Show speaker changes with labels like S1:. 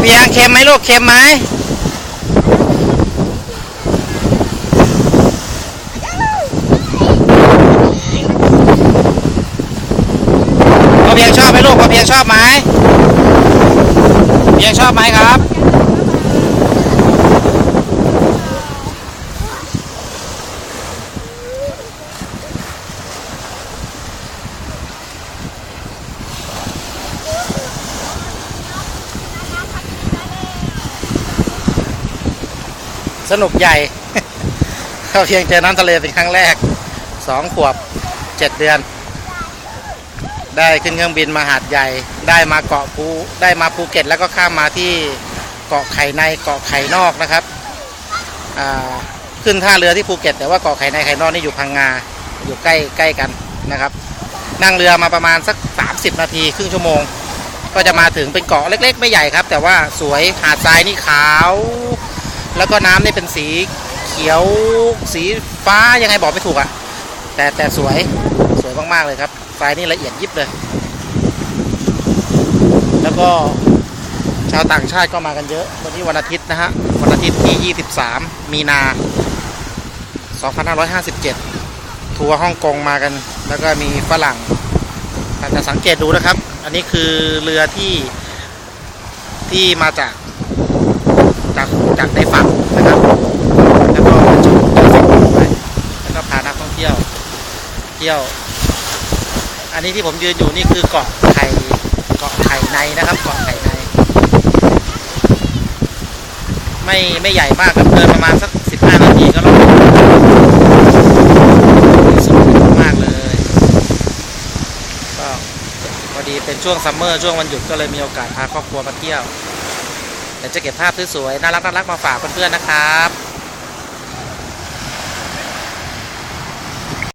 S1: เบียเค็มไหมลูกเค็มไหมพอเพียงชอบไหมลูกพอเพียงชอบไหมเพียงชอบไหมครับ สนุกใหญ่ เขาเพียงเจอน้ำทะเลเป็นครั้งแรกสองขวบเจ็ดเดือน ได้ขึ้นเครื่องบินมาหาดใหญ่ ได้มาเกาะภูได้มาภูเก็ต แล้วก็ข้ามมาที่เกาะไข่ในเกาะไข่นอกนะครับอ่าขึ้นท่าเรือที่ภูเก็ต แต่ว่าเกาะไข่ในไข่นอกนี่อยู่พังงาอยู่ใกล้ใกล้กันนะครับ นั่งเรือมาประมาณสัก 30 นาทีครึ่งชั่วโมง ก็จะมาถึงเป็นเกาะเล็ก ๆ ไม่ใหญ่ครับ แต่ว่าสวยหาดทรายนี่ขาว แล้วก็น้ำนี่เป็นสีเขียวสีฟ้ายังไงบอกไม่ถูกอะแต่แต่สวยสวยมาก ๆ เลยครับทรายนี่ละเอียดยิบเลย แล้วก็ชาวต่างชาติก็มากันเยอะ วันนี้วันอาทิตย์นะฮะ วันอาทิตย์ที่ 23 มีนา 2557 ทัวร์ฮ่องกงมากัน แล้วก็มีฝรั่งอาจจะสังเกตดูนะครับ อันนี้คือเรือที่ที่มาจาก จากจากในฝั่งนะครับ แล้วก็บรรจุจากฝั่งลงไปแล้วก็พานักท่องเที่ยว เที่ยว อันนี้ที่ผมยืนอยู่นี่คือเกาะไข่เกาะไข่ในนะครับเกาะไข่ใน ไม่ไม่ใหญ่มากครับเดินประมาณสักสิบห้านาทีก็รอบสวยมากเลยก็พอดีเป็นช่วงซัมเมอร์ช่วงวันหยุดก็เลยมีโอกาสพาครอบครัวมาเที่ยว เดี๋ยวจะเก็บภาพสวยๆน่ารักน่ารักๆมาฝากเพื่อนๆนะครับ